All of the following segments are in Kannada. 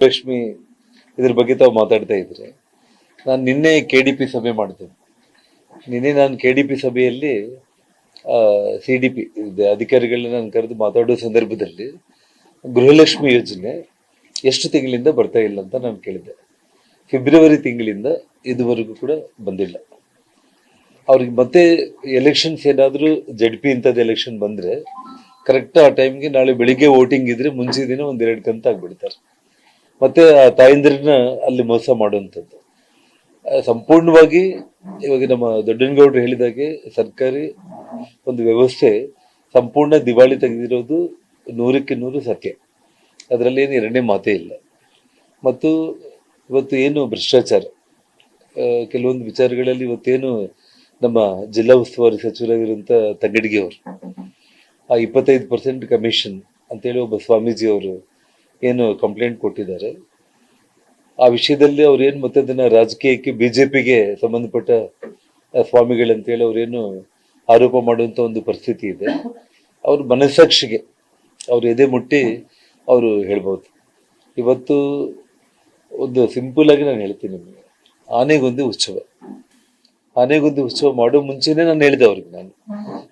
ಲಕ್ಷ್ಮಿ ಇದ್ರ ಬಗ್ಗೆ ತಾವು ಮಾತಾಡ್ತಾ ಇದ್ರೆ, ನಾನು ನಿನ್ನೆ ಕೆ ಡಿ ಪಿ ಸಭೆ ಮಾಡಿದೆ ನಿನ್ನೆ ನಾನು ಕೆ ಡಿ ಪಿ ಸಭೆಯಲ್ಲಿ ಸಿ ಡಿ ಪಿ ಅಧಿಕಾರಿಗಳನ್ನ ನಾನು ಕರೆದು ಮಾತಾಡೋ ಸಂದರ್ಭದಲ್ಲಿ ಗೃಹಲಕ್ಷ್ಮಿ ಯೋಜನೆ ಎಷ್ಟು ತಿಂಗಳಿಂದ ಬರ್ತಾ ಇಲ್ಲ ಅಂತ ನಾನು ಕೇಳಿದ್ದೆ ಫೆಬ್ರವರಿ ತಿಂಗಳಿಂದ ಇದುವರೆಗೂ ಕೂಡ ಬಂದಿಲ್ಲ. ಅವ್ರಿಗೆ ಮತ್ತೆ ಎಲೆಕ್ಷನ್ಸ್ ಏನಾದರೂ ಜಡ್ ಪಿ ಇಂಥದ್ದು ಎಲೆಕ್ಷನ್ ಬಂದರೆ ಕರೆಕ್ಟ್ ಆ ಟೈಮ್ಗೆ ನಾಳೆ ಬೆಳಿಗ್ಗೆ ವೋಟಿಂಗ್ ಇದ್ರೆ ಮುಂಚೆ ದಿನ ಒಂದೆರಡು ಕಂತ ಆಗ್ಬಿಡ್ತಾರೆ. ಮತ್ತೆ ಆ ತಾಯಂದ್ರನ್ನ ಅಲ್ಲಿ ಮೋಸ ಮಾಡುವಂಥದ್ದು. ಸಂಪೂರ್ಣವಾಗಿ ಇವಾಗ ನಮ್ಮ ದೊಡ್ಡನಗೌಡರು ಹೇಳಿದಾಗೆ ಸರ್ಕಾರಿ ಒಂದು ವ್ಯವಸ್ಥೆ ಸಂಪೂರ್ಣ ದಿವಾಳಿ ತೆಗೆದಿರೋದು ನೂರಕ್ಕೆ ನೂರು ಸತ್ಯ. ಅದರಲ್ಲಿ ಏನು ಎರಡನೇ ಮಾತೇ ಇಲ್ಲ. ಮತ್ತು ಇವತ್ತು ಏನು ಭ್ರಷ್ಟಾಚಾರ ಕೆಲವೊಂದು ವಿಚಾರಗಳಲ್ಲಿ ಇವತ್ತೇನು ನಮ್ಮ ಜಿಲ್ಲಾ ಉಸ್ತುವಾರಿ ಸಚಿವರಾಗಿರುವಂಥ ತಂಗಡಿಗೆ ಅವರು, ಆ ಇಪ್ಪತ್ತೈದು ಪರ್ಸೆಂಟ್ ಕಮಿಷನ್ ಅಂತೇಳಿ ಒಬ್ಬ ಸ್ವಾಮೀಜಿ ಅವರು ಏನು ಕಂಪ್ಲೇಂಟ್ ಕೊಟ್ಟಿದ್ದಾರೆ. ಆ ವಿಷಯದಲ್ಲಿ ಅವ್ರೇನು ಮತ್ತೆ ಅದನ್ನ ರಾಜಕೀಯಕ್ಕೆ ಪಿಗೆ ಸಂಬಂಧಪಟ್ಟ ಸ್ವಾಮಿಗಳಂತೇಳಿ ಅವರೇನು ಆರೋಪ ಮಾಡುವಂಥ ಒಂದು ಪರಿಸ್ಥಿತಿ ಇದೆ. ಅವ್ರ ಮನಸ್ಸಾಕ್ಷಿಗೆ ಅವ್ರ ಎದೆ ಮುಟ್ಟಿ ಅವರು ಹೇಳ್ಬೋದು. ಇವತ್ತು ಒಂದು ಸಿಂಪಲ್ ಆಗಿ ನಾನು ಹೇಳ್ತೀನಿ ನಿಮಗೆ. ಆನೆಗೊಂದು ಉತ್ಸವ. ಆನೆಗೊಂದು ಉತ್ಸವ ಮಾಡೋ ಮುಂಚೆನೇ ನಾನು ಹೇಳಿದೆ ಅವ್ರಿಗೆ ನಾನು.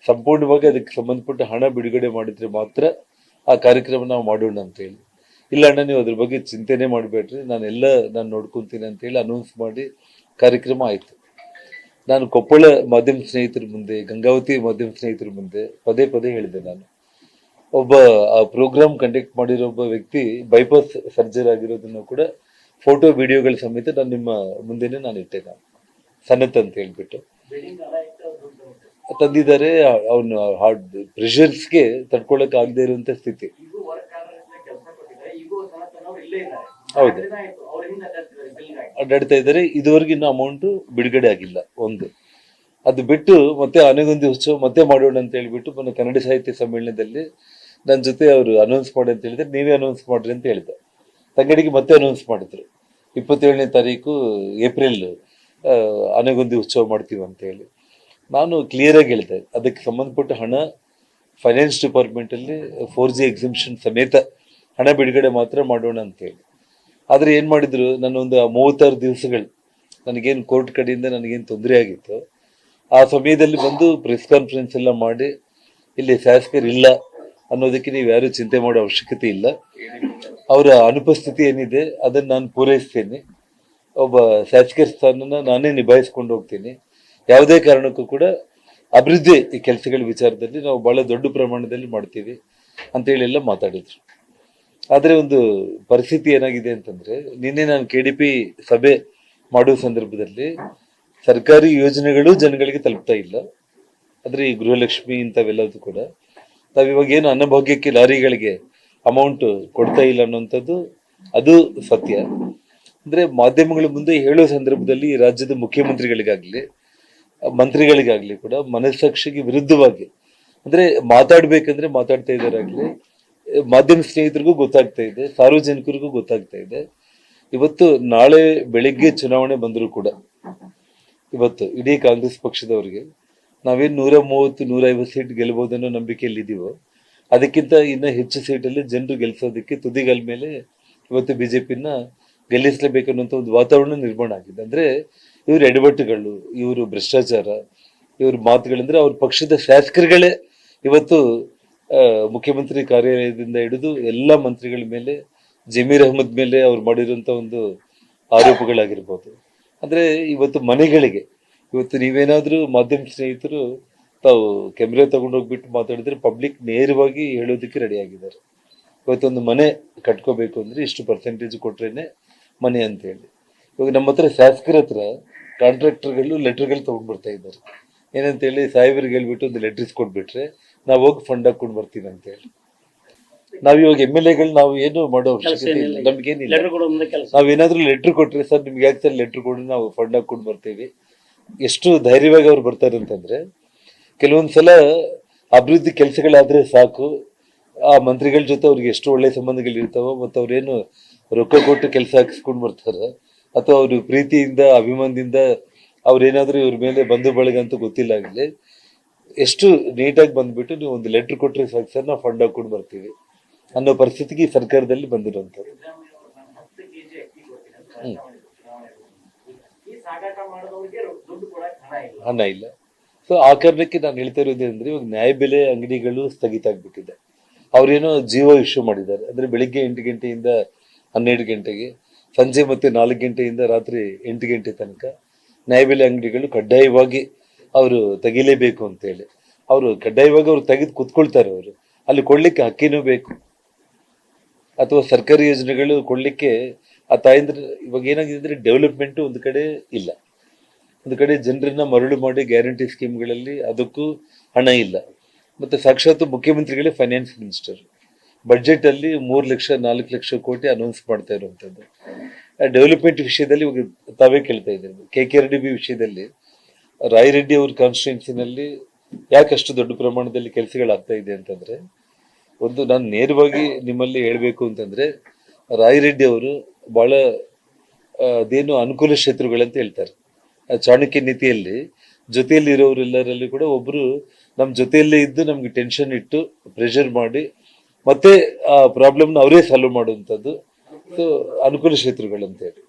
ಸಂಪೂರ್ಣವಾಗಿ ಅದಕ್ಕೆ ಸಂಬಂಧಪಟ್ಟ ಹಣ ಬಿಡುಗಡೆ ಮಾಡಿದ್ರೆ ಮಾತ್ರ ಆ ಕಾರ್ಯಕ್ರಮ ನಾವು ಮಾಡೋಣ ಅಂತ ಹೇಳಿ. ಇಲ್ಲ ಅಣ್ಣ, ನೀವು ಅದ್ರ ಬಗ್ಗೆ ಚಿಂತೆನೆ ಮಾಡಬೇಡ್ರಿ. ನಾನೆಲ್ಲ ನಾನು ನೋಡ್ಕೊಂತೀನಿ ಅಂತ ಹೇಳಿ ಅನೌನ್ಸ್ ಮಾಡಿ ಕಾರ್ಯಕ್ರಮ ಆಯ್ತು. ನಾನು ಕೊಪ್ಪಳ ಮಾಧ್ಯಮ ಸ್ನೇಹಿತರ ಮುಂದೆ, ಗಂಗಾವತಿ ಮಾಧ್ಯಮ ಸ್ನೇಹಿತರ ಮುಂದೆ ಪದೇ ಪದೇ ಹೇಳಿದೆ ನಾನು. ಒಬ್ಬ, ಆ ಪ್ರೋಗ್ರಾಮ್ ಕಂಡಕ್ಟ್ ಮಾಡಿರೋ ಒಬ್ಬ ವ್ಯಕ್ತಿ ಬೈಪಾಸ್ ಸರ್ಜರಿ ಆಗಿರೋದನ್ನು ಕೂಡ ಫೋಟೋ ವಿಡಿಯೋಗಳ ಸಮೇತ ನಾನು ನಿಮ್ಮ ಮುಂದೆನೆ ನಾನು ಇಟ್ಟೆ ನಾನು. ಸನ್ನತ್ ಅಂತ ಹೇಳ್ಬಿಟ್ಟು. ತಂದಿದ್ದಾರೆ ಅವನು ಹಾರ್ಟ್ ಪ್ರೆಷರ್ಸ್ಗೆ ತಡ್ಕೊಳಕ್ ಆಗದೆ ಇರುವಂತ ಸ್ಥಿತಿ ಈಗೂ ವರ್ಕ್ ಕಾಂಗ್ರೆಸ್ ಕೆಲಸ ಕೊಟ್ಟಿದ್ದಾರೆ ಈಗೂ ಸನಾತನ ಅವ್ರು ಇಲ್ಲೇ ಇದ್ದಾರೆ ಹೌದು. ಅಡ್ಡಾಡ್ತಾ ಇದ್ದಾರೆ. ಇದುವರೆಗೆ ಇನ್ನು ಅಮೌಂಟ್ ಬಿಡುಗಡೆ ಆಗಿಲ್ಲ. ಒಂದು. ಅದು ಬಿಟ್ಟು ಮತ್ತೆ ಆನೆಗೊಂದಿ ಉತ್ಸವ ಮತ್ತೆ ಮಾಡೋಣ ಅಂತ ಹೇಳಿಬಿಟ್ಟು ಮೊನ್ನೆ ಕನ್ನಡ ಸಾಹಿತ್ಯ ಸಮ್ಮೇಳನದಲ್ಲಿ ನನ್ನ ಜೊತೆ ಅವರು ಅನೌನ್ಸ್ ಮಾಡಿ ಅಂತ ಹೇಳಿದ್ರೆ. ನೀವೇ ಅನೌನ್ಸ್ ಮಾಡ್ರಿ ಅಂತ ಹೇಳಿದೆ ತಂಗಡಿಗೆ ಮತ್ತೆ ಅನೌನ್ಸ್ ಮಾಡಿದ್ರು. ಇಪ್ಪತ್ತೇಳನೇ ತಾರೀಕು ಏಪ್ರಿಲ್ ಆನೆಗೊಂದಿ ಉತ್ಸವ ಮಾಡ್ತೀವಿ ಅಂತ ಹೇಳಿ. ನಾನು ಕ್ಲಿಯರ್ ಆಗಿ ಹೇಳಿದೆ. ಅದಕ್ಕೆ ಸಂಬಂಧಪಟ್ಟ ಹಣ ಫೈನಾನ್ಸ್ ಡಿಪಾರ್ಟ್ಮೆಂಟ್ ಅಲ್ಲಿ ಫೋರ್ ಜಿ ಎಕ್ಸಿಬಿಷನ್ ಸಮೇತ ಹಣ ಬಿಡುಗಡೆ ಮಾತ್ರ ಮಾಡೋಣ ಅಂತ ಹೇಳಿ. ಆದ್ರೆ ಏನು ಮಾಡಿದ್ರು? ಆ ಮೂವತ್ತಾರು ದಿವಸಗಳು ನನಗೇನು ಕೋರ್ಟ್ ಕಡೆಯಿಂದ ನನಗೇನು ತೊಂದರೆ ಆಗಿತ್ತು, ಆ ಸಮಯದಲ್ಲಿ ಬಂದು ಪ್ರೆಸ್ ಕಾನ್ಫರೆನ್ಸ್ ಎಲ್ಲ ಮಾಡಿ, ಇಲ್ಲಿ ಶಾಸಕರಿಲ್ಲ ಅನ್ನೋದಕ್ಕೆ ನೀವು ಯಾರೂ ಚಿಂತೆ ಮಾಡೋ ಅವಶ್ಯಕತೆ ಇಲ್ಲ. ಅವರ ಅನುಪಸ್ಥಿತಿ ಏನಿದೆ, ಅದನ್ನು ನಾನು ಪೂರೈಸ್ತೇನೆ. ಒಬ್ಬ ಶಾಸಕರ ಸ್ಥಾನನ ನಾನೇ ನಿಭಾಯಿಸ್ಕೊಂಡು ಹೋಗ್ತೀನಿ. ಯಾವುದೇ ಕಾರಣಕ್ಕೂ ಕೂಡ ಅಭಿವೃದ್ಧಿ ಈ ಕೆಲಸಗಳ ವಿಚಾರದಲ್ಲಿ ನಾವು ಬಹಳ ದೊಡ್ಡ ಪ್ರಮಾಣದಲ್ಲಿ ಮಾಡ್ತೀವಿ ಅಂತೇಳಿ ಎಲ್ಲ ಮಾತಾಡಿದ್ರು. ಆದ್ರೆ ಒಂದು ಪರಿಸ್ಥಿತಿ ಏನಾಗಿದೆ ಅಂತಂದ್ರೆ, ನಿನ್ನೆ ನಾನು ಕೆ ಡಿ ಪಿ ಸಭೆ ಮಾಡುವ ಸಂದರ್ಭದಲ್ಲಿ ಸರ್ಕಾರಿ ಯೋಜನೆಗಳು ಜನಗಳಿಗೆ ತಲುಪ್ತಾ ಇಲ್ಲ. ಆದರೆ ಈ ಗೃಹಲಕ್ಷ್ಮಿ ಇಂಥವೆಲ್ಲದೂ ಕೂಡ ನಾವಿವಾಗ ಏನು ಅನ್ನಭಾಗ್ಯಕ್ಕೆ ಲಾರಿಗಳಿಗೆ ಅಮೌಂಟ್ ಕೊಡ್ತಾ ಇಲ್ಲ ಅನ್ನುವಂಥದ್ದು ಅದು ಸತ್ಯ. ಅಂದರೆ ಮಾಧ್ಯಮಗಳ ಮುಂದೆ ಹೇಳೋ ಸಂದರ್ಭದಲ್ಲಿ ರಾಜ್ಯದ ಮುಖ್ಯಮಂತ್ರಿಗಳಿಗಾಗ್ಲಿ, ಮಂತ್ರಿಗಳಿಗಾಗಲಿ ಕೂಡ ಮನಸ್ಸಾಕ್ಷಿಗೆ ವಿರುದ್ಧವಾಗಿ, ಅಂದ್ರೆ ಮಾತಾಡಬೇಕಂದ್ರೆ ಮಾತಾಡ್ತಾ ಇದ್ದಾರಾಗ್ಲಿ ಮಾಧ್ಯಮ ಸ್ನೇಹಿತರಿಗೂ ಗೊತ್ತಾಗ್ತಾ ಇದೆ, ಸಾರ್ವಜನಿಕರಿಗೂ ಗೊತ್ತಾಗ್ತಾ ಇದೆ. ಇವತ್ತು ನಾಳೆ ಬೆಳಿಗ್ಗೆ ಚುನಾವಣೆ ಬಂದರೂ ಕೂಡ ಇವತ್ತು ಇಡೀ ಕಾಂಗ್ರೆಸ್ ಪಕ್ಷದವರಿಗೆ ನಾವೇನು ನೂರ ಮೂವತ್ತು, ನೂರ ಐವತ್ತು ಸೀಟ್ ಗೆಲ್ಬಹುದನ್ನೋ ನಂಬಿಕೆಯಲ್ಲಿ ಇದೀವೋ, ಅದಕ್ಕಿಂತ ಇನ್ನ ಹೆಚ್ಚು ಸೀಟಲ್ಲಿ ಜನರು ಗೆಲ್ಸೋದಕ್ಕೆ ತುದಿಗಾಲ ಮೇಲೆ ಇವತ್ತು ಬಿಜೆಪಿನ ಗೆಲ್ಲಿಸಲೇಬೇಕನ್ನುವಂಥ ಒಂದು ವಾತಾವರಣ ನಿರ್ಮಾಣ ಆಗಿದೆ. ಅಂದ್ರೆ ಇವರು ಎಡವಟ್ಟುಗಳು, ಇವರು ಭ್ರಷ್ಟಾಚಾರ, ಇವ್ರ ಮಾತುಗಳಂದ್ರೆ ಅವ್ರ ಪಕ್ಷದ ಶಾಸಕರುಗಳೇ ಇವತ್ತು ಮುಖ್ಯಮಂತ್ರಿ ಕಾರ್ಯಾಲಯದಿಂದ ಹಿಡಿದು ಎಲ್ಲ ಮಂತ್ರಿಗಳ ಮೇಲೆ, ಜಮೀರ್ ಅಹಮದ್ ಮೇಲೆ ಅವ್ರು ಮಾಡಿರುವಂತ ಒಂದು ಆರೋಪಗಳಾಗಿರ್ಬೋದು. ಅಂದ್ರೆ ಇವತ್ತು ಮನೆಗಳಿಗೆ, ಇವತ್ತು ನೀವೇನಾದ್ರೂ ಮಾಧ್ಯಮ ಸ್ನೇಹಿತರು ತಾವು ಕ್ಯಾಮ್ರಾ ತಗೊಂಡೋಗ್ಬಿಟ್ಟು ಮಾತಾಡಿದ್ರೆ ಪಬ್ಲಿಕ್ ನೇರವಾಗಿ ಹೇಳೋದಕ್ಕೆ ರೆಡಿ ಆಗಿದ್ದಾರೆ. ಇವತ್ತೊಂದು ಮನೆ ಕಟ್ಕೋಬೇಕು ಅಂದ್ರೆ ಇಷ್ಟು ಪರ್ಸೆಂಟೇಜ್ ಕೊಟ್ರೇನೆ ಮನೆ ಅಂತ ಹೇಳಿ. ಇವಾಗ ನಮ್ಮ ಹತ್ರ ಶಾಸಕರ ಹತ್ರ ಕಾಂಟ್ರಾಕ್ಟರ್ಗಳು ಲೆಟರ್ಗಳು ತಗೊಂಡ್ ಬರ್ತಾ ಇದ್ದಾರೆ. ಏನಂತ ಹೇಳಿ ಸಾಹೇಬರಿಗೆ ಹೇಳ್ಬಿಟ್ಟು ಒಂದು ಲೆಟರ್ಸ್ ಕೊಟ್ಬಿಟ್ರೆ ನಾವು ಹೋಗಿ ಫಂಡ್ ಹಾಕೊಂಡು ಬರ್ತೀವಿ ಅಂತ ಹೇಳಿ. ನಾವ್ ಇವಾಗ ಎಂ ಎಲ್ ಎಗಳು ನಾವು ಏನು ಮಾಡೋ ಅವಶ್ಯಕತೆ ಇಲ್ಲ. ನಮ್ಗೇನಿಲ್ಲ. ನಾವೇನಾದ್ರೂ ಲೆಟರ್ ಕೊಟ್ರೆ ಸರ್ ನಿಮ್ಗೆ ಯಾಕೆ ಸರ್ ಲೆಟರ್ ಕೊಡಿ ನಾವು ಫಂಡ್ ಹಾಕೊಂಡು ಬರ್ತೀವಿ. ಎಷ್ಟು ಧೈರ್ಯವಾಗಿ ಅವ್ರು ಬರ್ತಾರೆ ಅಂತಂದ್ರೆ ಕೆಲವೊಂದ್ ಸಲ ಅಭಿವೃದ್ಧಿ ಕೆಲಸಗಳಾದ್ರೆ ಸಾಕು. ಆ ಮಂತ್ರಿಗಳ ಜೊತೆ ಅವ್ರಿಗೆ ಎಷ್ಟು ಒಳ್ಳೆ ಸಂಬಂಧಗಳಿರ್ತಾವೋ ಮತ್ತು ಅವ್ರೇನು ರೊಕ್ಕ ಕೊಟ್ಟು ಕೆಲಸ ಹಾಕಿಸ್ಕೊಂಡು ಬರ್ತಾರ ಅಥವಾ ಅವ್ರ ಪ್ರೀತಿಯಿಂದ ಅಭಿಮಾನದಿಂದ ಅವ್ರೇನಾದ್ರೂ ಇವ್ರ ಮೇಲೆ ಬಂಧು ಬಳಗ ಅಂತ ಗೊತ್ತಿಲ್ಲ ಆಗಲಿ ಎಷ್ಟು ನೀಟಾಗಿ ಬಂದ್ಬಿಟ್ಟು ನೀವು ಒಂದು ಲೆಟರ್ ಕೊಟ್ಟರೆ ಸಾಕು ಸರ್ ನಾವು ಫಂಡ್ ಹಾಕೊಂಡು ಬರ್ತೀವಿ. ಅನ್ನೋ ಪರಿಸ್ಥಿತಿಗೆ ಈ ಸರ್ಕಾರದಲ್ಲಿ ಬಂದಿರುವಂಥದ್ದು ಹಣ ಇಲ್ಲ. ಸೊ ಆ ಕಾರಣಕ್ಕೆ ನಾನು ಹೇಳ್ತಾ ಇರೋದು ಅಂದ್ರೆ ಇವಾಗ ನ್ಯಾಯಬೆಲೆ ಅಂಗಡಿಗಳು ಸ್ಥಗಿತ ಆಗ್ಬಿಟ್ಟಿದೆ. ಅವ್ರೇನೋ ಜೀವ ಇಶ್ಯೂ ಮಾಡಿದ್ದಾರೆ. ಅಂದ್ರೆ ಬೆಳಿಗ್ಗೆ ಎಂಟು ಗಂಟೆಯಿಂದ ಹನ್ನೆರಡು ಗಂಟೆಗೆ, ಸಂಜೆ ಮತ್ತೆ ನಾಲ್ಕು ಗಂಟೆಯಿಂದ ರಾತ್ರಿ ಎಂಟು ಗಂಟೆ ತನಕ ನ್ಯಾಯಬೆಲೆ ಅಂಗಡಿಗಳು ಕಡ್ಡಾಯವಾಗಿ ಅವರು ತೆಗಿಲೇಬೇಕು ಅಂತೇಳಿ. ಅವರು ಕಡ್ಡಾಯವಾಗಿ ಅವ್ರು ತೆಗೆದು ಕುತ್ಕೊಳ್ತಾರೆ ಅವರು. ಅಲ್ಲಿ ಕೊಡ್ಲಿಕ್ಕೆ ಹಕ್ಕಿನೂ ಬೇಕು. ಅಥವಾ ಸರ್ಕಾರಿ ಯೋಜನೆಗಳು ಕೊಡ್ಲಿಕ್ಕೆ ಆ ತಾಯಂದ್ರ ಇವಾಗ ಏನಾಗಿದೆ ಅಂದ್ರೆ ಡೆವಲಪ್ಮೆಂಟ್ ಒಂದು ಕಡೆ ಇಲ್ಲ. ಒಂದು ಕಡೆ ಜನರನ್ನ ಮರಳು ಮಾಡಿ ಗ್ಯಾರಂಟಿ ಸ್ಕೀಮ್ಗಳಲ್ಲಿ ಅದಕ್ಕೂ ಹಣ ಇಲ್ಲ. ಮತ್ತೆ ಸಾಕ್ಷಾತ್ ಮುಖ್ಯಮಂತ್ರಿಗಳೇ ಫೈನಾನ್ಸ್ ಮಿನಿಸ್ಟರ್ ಬಜೆಟ್ ಅಲ್ಲಿ ಮೂರು ಲಕ್ಷ, ನಾಲ್ಕು ಲಕ್ಷ ಕೋಟಿ ಅನೌನ್ಸ್ ಮಾಡ್ತಾ ಇರುವಂತದ್ದು. ಡೆವಲಪ್ಮೆಂಟ್ ವಿಷಯದಲ್ಲಿ ಇವಾಗ ತಾವೇ ಕೇಳ್ತಾ ಇದ್ದೀವಿ K K R D B ವಿಷಯದಲ್ಲಿ ರಾಯರೆಡ್ಡಿ ಅವ್ರ ಕಾನ್ಸ್ಟಿಟ್ಯೂನ್ಸಿನಲ್ಲಿ ಯಾಕಷ್ಟು ದೊಡ್ಡ ಪ್ರಮಾಣದಲ್ಲಿ ಕೆಲಸಗಳಾಗ್ತಾ ಇದೆ ಅಂತಂದ್ರೆ, ಒಂದು ನಾನು ನೇರವಾಗಿ ನಿಮ್ಮಲ್ಲಿ ಹೇಳಬೇಕು ಅಂತಂದ್ರೆ, ರಾಯರೆಡ್ಡಿ ಅವರು ಬಹಳ ಅದೇನು ಅನುಕೂಲ ಶತ್ರುಗಳಂತ ಹೇಳ್ತಾರೆ. ಚಾಣಕ್ಯ ನೀತಿಯಲ್ಲಿ ಜೊತೆಯಲ್ಲಿ ಇರೋರೆಲ್ಲರಲ್ಲಿ ಕೂಡ ಒಬ್ಬರು ನಮ್ಮ ಜೊತೆಯಲ್ಲೇ ಇದ್ದು ನಮ್ಗೆ ಟೆನ್ಷನ್ ಇಟ್ಟು ಪ್ರೆಷರ್ ಮಾಡಿ, ಮತ್ತೆ ಆ ಪ್ರಾಬ್ಲಮ್ನ ಅವರೇ ಸಾಲ್ವ್ ಮಾಡುವಂಥದ್ದು. ಅನುಕೂಲ ಶತ್ರುಗಳಂತ ಹೇಳಿ